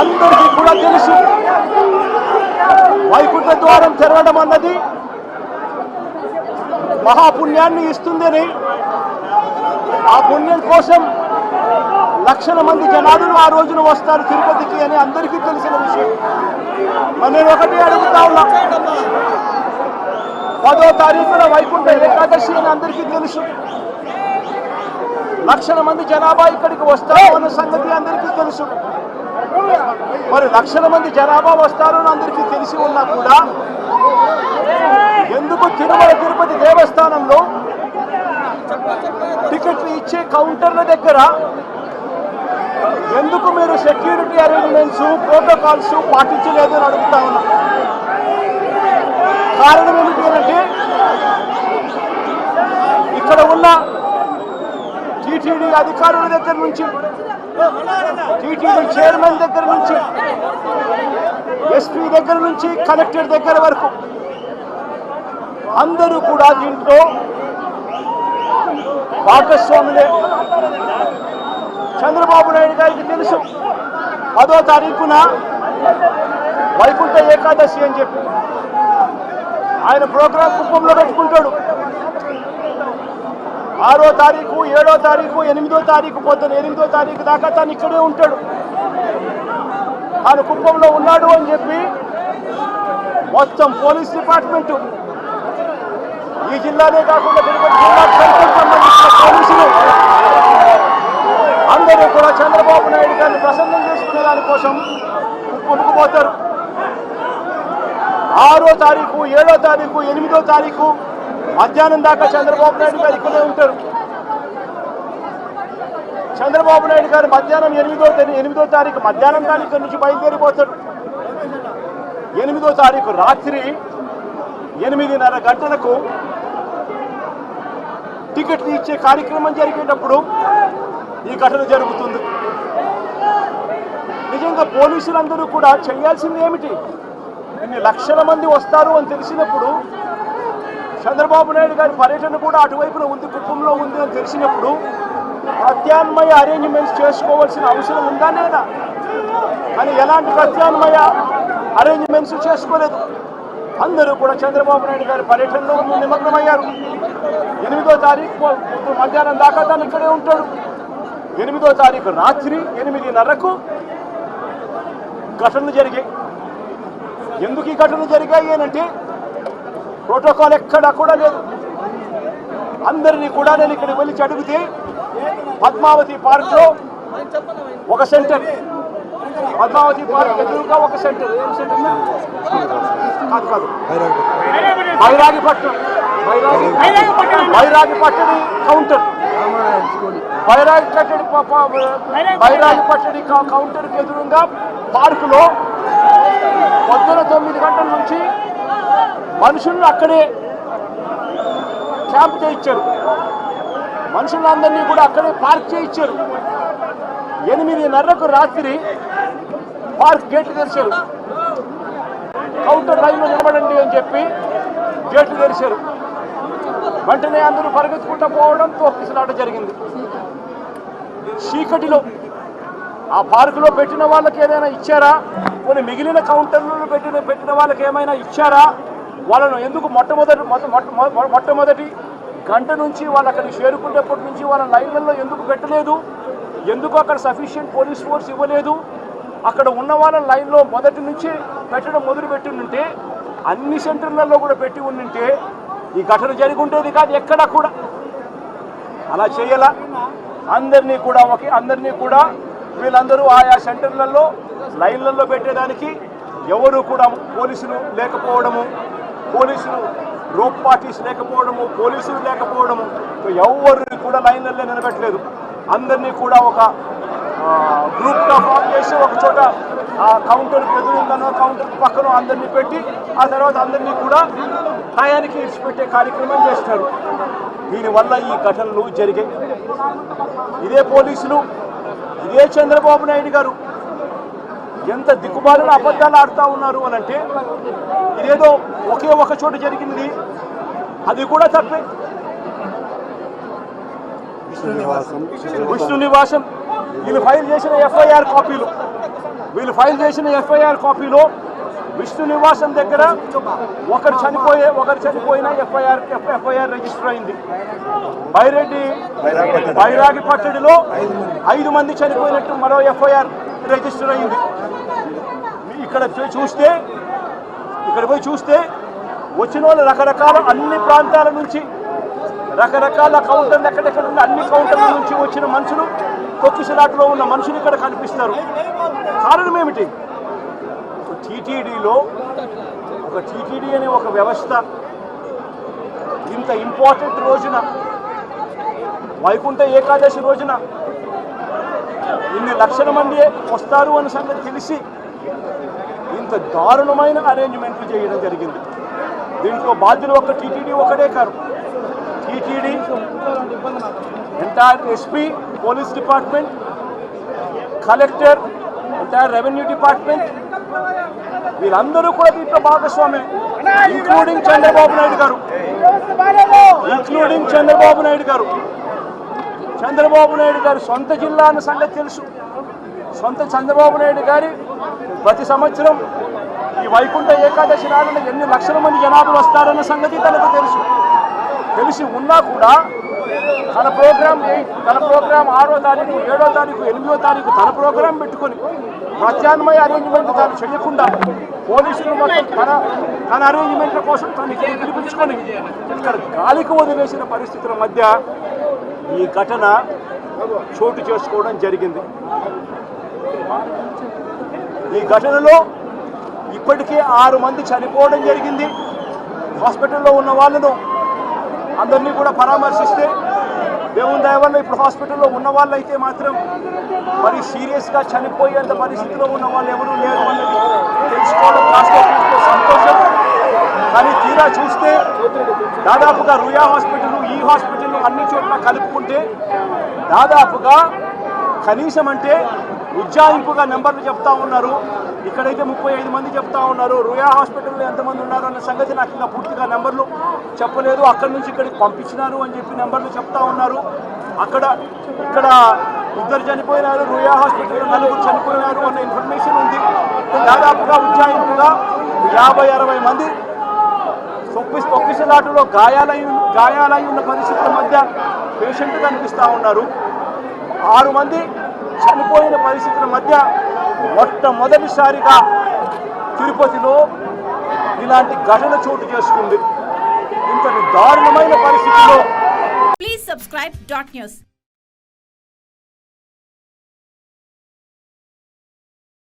అందరికీ కూడా తెలుసు. వైకుంఠ ద్వారం తెరవడం అన్నది మహాపుణ్యాన్ని ఇస్తుందని. ఆ పుణ్యం కోసం లక్షల మంది జనాదులు ఆ రోజున వస్తారు తిరుపతికి అని అందరికీ తెలిసిన విషయం. మరి నేను ఒకటి అడుగుతా ఉన్నా. పదో తారీఖున వైకుంఠ ఏకాదశి అని అందరికీ తెలుసు. లక్షల మంది జనాభా ఇక్కడికి వస్తారు అన్న సంగతి అందరికీ తెలుసు. మరి లక్షల మంది జనాభా వస్తారు అని అందరికీ తెలిసి ఉన్నా కూడా ఎందుకు తిరుమల తిరుపతి దేవస్థానంలో టికెట్లు ఇచ్చే కౌంటర్ల దగ్గర ఎందుకు మీరు సెక్యూరిటీ అరేంజ్మెంట్స్ ప్రోటోకాల్స్ పాటించలేదు అని అడుగుతా ఉన్నా? కారణం ఏమిటి అంటే ఇక్కడ ఉన్న టీటీడీ అధికారుల దగ్గర నుంచి టీటీడీ చైర్మన్ దగ్గర నుంచి ఎస్పీ దగ్గర నుంచి కలెక్టర్ దగ్గర వరకు అందరూ కూడా దీంట్లో భాగస్వాములే. చంద్రబాబు నాయుడు గారికి తెలుసు పదో తారీఖున వైకుంఠ ఏకాదశి అని చెప్పి. ఆయన ప్రోగ్రాం కుప్పంలో పెట్టుకుంటాడు. ఆరో తారీఖు ఏడో తారీఖు ఎనిమిదో తారీఖు పొద్దున ఎనిమిదో తారీఖు దాకా తను ఇక్కడే ఉంటాడు. తాను కుప్పంలో ఉన్నాడు అని చెప్పి మొత్తం పోలీస్ డిపార్ట్మెంట్ ఈ జిల్లానే కాకుండా తిరుపతి జిల్లాకు సంబంధించిన పోలీసులు అందరూ కూడా చంద్రబాబు నాయుడు గారిని ప్రసన్నం చేసుకునే దానికోసం కుప్పంకు పోతారు. ఆరో తారీఖు ఏడో తారీఖు ఎనిమిదో తారీఖు మధ్యాహ్నం దాకా చంద్రబాబు నాయుడు గారు ఇక్కడే ఉంటారు. చంద్రబాబు నాయుడు గారు మధ్యాహ్నం ఎనిమిదో ఎనిమిదో తారీఖు మధ్యాహ్నం తారీఖు నుంచి బయలుదేరిపోతాడు ఎనిమిదో తారీఖు రాత్రి ఎనిమిదిన్నర గంటలకు టికెట్లు ఇచ్చే కార్యక్రమం జరిగేటప్పుడు ఈ ఘటన జరుగుతుంది. నిజంగా పోలీసులందరూ కూడా చేయాల్సింది ఏమిటి? ఇన్ని లక్షల మంది వస్తారు అని తెలిసినప్పుడు చంద్రబాబు నాయుడు గారి పర్యటన కూడా అటువైపున ఉంది కుప్పంలో ఉంది అని తెలిసినప్పుడు ప్రత్యామ్నాయ అరేంజ్మెంట్స్ చేసుకోవాల్సిన అవసరం ఉందా లేదా? అని ఎలాంటి ప్రత్యామ్నాయ అరేంజ్మెంట్స్ చేసుకోలేదు. అందరూ కూడా చంద్రబాబు నాయుడు గారి పర్యటనలో నిమగ్నమయ్యారు. ఎనిమిదో తారీఖు మధ్యాహ్నం దాకా తను ఇక్కడే ఉంటాడు. ఎనిమిదో తారీఖు రాత్రి ఎనిమిదిన్నరకు ఘటనలు జరిగాయి. ఎందుకు ఈ ఘటనలు జరిగాయి అంటే ప్రోటోకాల్ ఎక్కడా కూడా లేదు. అందరినీ కూడా నేను ఇక్కడికి వెళ్ళి అడిగితే పద్మావతి పార్క్లో ఒక సెంటర్. పద్మావతి పార్క్ ఎదురుగా ఒక సెంటర్. ఏం సెంటర్ కాదు కాదు. బైరాగిపట్నం. బైరాగి బైరాగిపట్టడి కౌంటర్. బైరాగి కట్టడి ప- ప- బైరాగిపట్టడి కౌ- కౌంటర్కి ఎదురుగా పార్కులో పొద్దున తొమ్మిది గంటల నుంచి మనుషులను అక్కడే క్యాంప్ చేయించారు. మనుషులందరినీ కూడా అక్కడే పార్క్ చేయించారు. ఎనిమిదిన్నరకు రాత్రి పార్క్ గేట్లు తెరిచారు. కౌంటర్ లైన్లో నిలబడండి అని చెప్పి గేట్లు తెరిచారు. వెంటనే అందరూ పరిగెత్తుకుంటూ పోవడం తోపిసలాట జరిగింది. చీకటిలో ఆ పార్కులో పెట్టిన వాళ్ళకి ఏదైనా ఇచ్చారా? కొన్ని మిగిలిన కౌంటర్లలో పెట్టిన పెట్టిన వాళ్ళకి ఏమైనా ఇచ్చారా? వాళ్ళను ఎందుకు మొట్టమొదటి మొ- మొట్టమొదటి గంట నుంచి వాళ్ళు అక్కడికి చేరుకునేప్పటి నుంచి వాళ్ళ లైన్లలో ఎందుకు పెట్టలేదు? ఎందుకు అక్కడ సఫిషియంట్ పోలీస్ ఫోర్స్ ఇవ్వలేదు? అక్కడ ఉన్న వాళ్ళ లైన్లో మొదటి నుంచి పెట్టడం మొదలు పెట్టి ఉంటే అన్ని సెంటర్లలో కూడా పెట్టి ఉండింటే ఈ ఘటన జరిగి కాదు ఎక్కడా కూడా. అలా చేయాల. అందరినీ కూడా ఒకే అందరినీ కూడా వీళ్ళందరూ ఆయా సెంటర్లలో లైన్లలో పెట్టేదానికి ఎవరు కూడా పోలీసులు లేకపోవడము పోలీసులు గ్రూప్ పార్టీస్ లేకపోవడము పోలీసులు లేకపోవడము. ఎవరిని కూడా లైన్లలో నిలబెట్టలేదు. అందరినీ కూడా ఒక గ్రూప్గా ఫామ్ చేసి ఒక చోట ఆ కౌంటర్కి ఎదురుందనో కౌంటర్ పక్కన అందరినీ పెట్టి ఆ తర్వాత అందరినీ కూడా టయానికి ఇడిచిపెట్టే కార్యక్రమం చేస్తారు. దీనివల్ల ఈ ఘటనలు జరిగాయి. ఇదే పోలీసులు ఇదే చంద్రబాబు నాయుడు గారు. ఎంత దిక్కుమాలిన అబద్ధాలు ఆడుతూ ఉన్నారు అని అంటే ఇదేదో ఒకే ఒక చోట జరిగింది. అది కూడా తప్పే. విష్ణు నివాసం వీళ్ళు ఫైల్ చేసిన ఎఫ్ఐఆర్ కాపీలు. వీళ్ళు ఫైల్ చేసిన ఎఫ్ఐఆర్ కాపీలో విష్ణు నివాసం దగ్గర ఒకరు చనిపోయే ఒకరు చనిపోయిన ఎఫ్ఐఆర్ ఎఫ్ఐఆర్ రిజిస్టర్ అయింది. బైరెడ్డి బైరాగి పట్టడిలో ఐదు మంది చనిపోయినట్టు మరో ఎఫ్ఐఆర్ రిజిస్టర్ అయింది. ఇక్కడ చూస్తే ఇక్కడ పోయి చూస్తే వచ్చిన వాళ్ళు రకరకాల అన్ని ప్రాంతాల నుంచి రకరకాల కౌంటర్లు ఎక్కడెక్కడ ఉన్న అన్ని కౌంటర్ల నుంచి వచ్చిన మనుషులు తొక్కిసలాటలో ఉన్న మనుషులు ఇక్కడ కనిపిస్తారు. కారణం ఏమిటి? టీటీడీలో ఒక టీటీడీ అనే ఒక వ్యవస్థ ఇంత ఇంపార్టెంట్ రోజున వైకుంఠ ఏకాదశి రోజున ఇన్ని లక్షల మంది వస్తారు అనే సంగతి తెలిసి ఇంత దారుణమైన అరేంజ్మెంట్లు చేయడం జరిగింది. దీంట్లో బాధ్యులు ఒక టీటీడీ ఒకటే కాదు TTD entire SP police department collector entire revenue department వీళ్ళందరూ కూడా దీంట్లో భాగస్వామే ఇంక్లూడింగ్ చంద్రబాబు నాయుడు గారు. ఇంక్లూడింగ్ చంద్రబాబు నాయుడు గారు. చంద్రబాబు నాయుడు గారు సొంత జిల్లా అన్న సంగతి తెలుసు. సొంత చంద్రబాబు నాయుడు గారి ప్రతి సంవత్సరం ఈ వైకుంఠ ఏకాదశి నాడున ఎన్ని లక్షల మంది జనాభా వస్తారన్న సంగతి తనకు తెలుసు. తెలిసి ఉన్నా కూడా తన ప్రోగ్రాం ఏ- తన ప్రోగ్రాం ఆరో తారీఖు ఏడో తారీఖు ఎనిమిదో తారీఖు తన ప్రోగ్రాం పెట్టుకొని ప్రత్యామ్నాయ అరేంజ్మెంట్ తాను చేయకుండా పోలీసులు మొత్తం తన తన అరేంజ్మెంట్ల కోసం తను పిలిపించుకొని ఇక్కడ గాలికి వదిలేసిన పరిస్థితుల మధ్య ఈ ఘటన చోటు చేసుకోవడం జరిగింది. ఈ ఘటనలో ఇప్పటికే ఆరు మంది చనిపోవడం జరిగింది. హాస్పిటల్లో ఉన్న వాళ్ళను అందరినీ కూడా పరామర్శిస్తే దేవుని దయ వల్ల ఇప్పుడు హాస్పిటల్లో ఉన్న వాళ్ళైతే అయితే మాత్రం మరి సీరియస్గా చనిపోయేంత పరిస్థితిలో ఉన్న వాళ్ళు ఎవరూ లేరు అన్నది తెలుసుకోవడం కాస్త సంతోషం. కానీ తీరా చూస్తే దాదాపుగా రుయా హాస్పిటల్ ఈ హాస్పిటల్ అన్ని చోట్ల కలుపుకుంటే దాదాపుగా కనీసం అంటే ఉజ్జాయింపుగా నెంబర్లు చెప్తా ఉన్నారు. ఇక్కడైతే ముప్పై ఐదు మంది చెప్తా ఉన్నారు. రుయా హాస్పిటల్లో ఎంతమంది ఉన్నారు అన్న సంగతి నాకు ఇంకా పూర్తిగా నెంబర్లు చెప్పలేదు. అక్కడి నుంచి ఇక్కడికి పంపించినారు అని చెప్పి నెంబర్లు చెప్తా ఉన్నారు. అక్కడ ఇక్కడ ఇద్దరు చనిపోయినారు. రుయా హాస్పిటల్లో నలుగురు చనిపోయినారు అన్న ఇన్ఫర్మేషన్ ఉంది. దాదాపుగా ఉజ్జాయింపుగా యాభై అరవై మంది తొక్కి తొక్కిసలాటలో గాయాలై గాయాలై ఉన్న పరిస్థితుల మధ్య పేషెంట్ కనిపిస్తూ ఉన్నారు. ఆరు మంది చనిపోయిన పరిస్థితుల మధ్య మొట్టమొదటిసారిగా తిరుపతిలో ఇలాంటి ఘటన చోటు చేసుకుంది. ఇంతటి దారుణమైన పరిస్థితిలో ప్లీజ్ సబ్స్క్రైబ్ డాట్ న్యూస్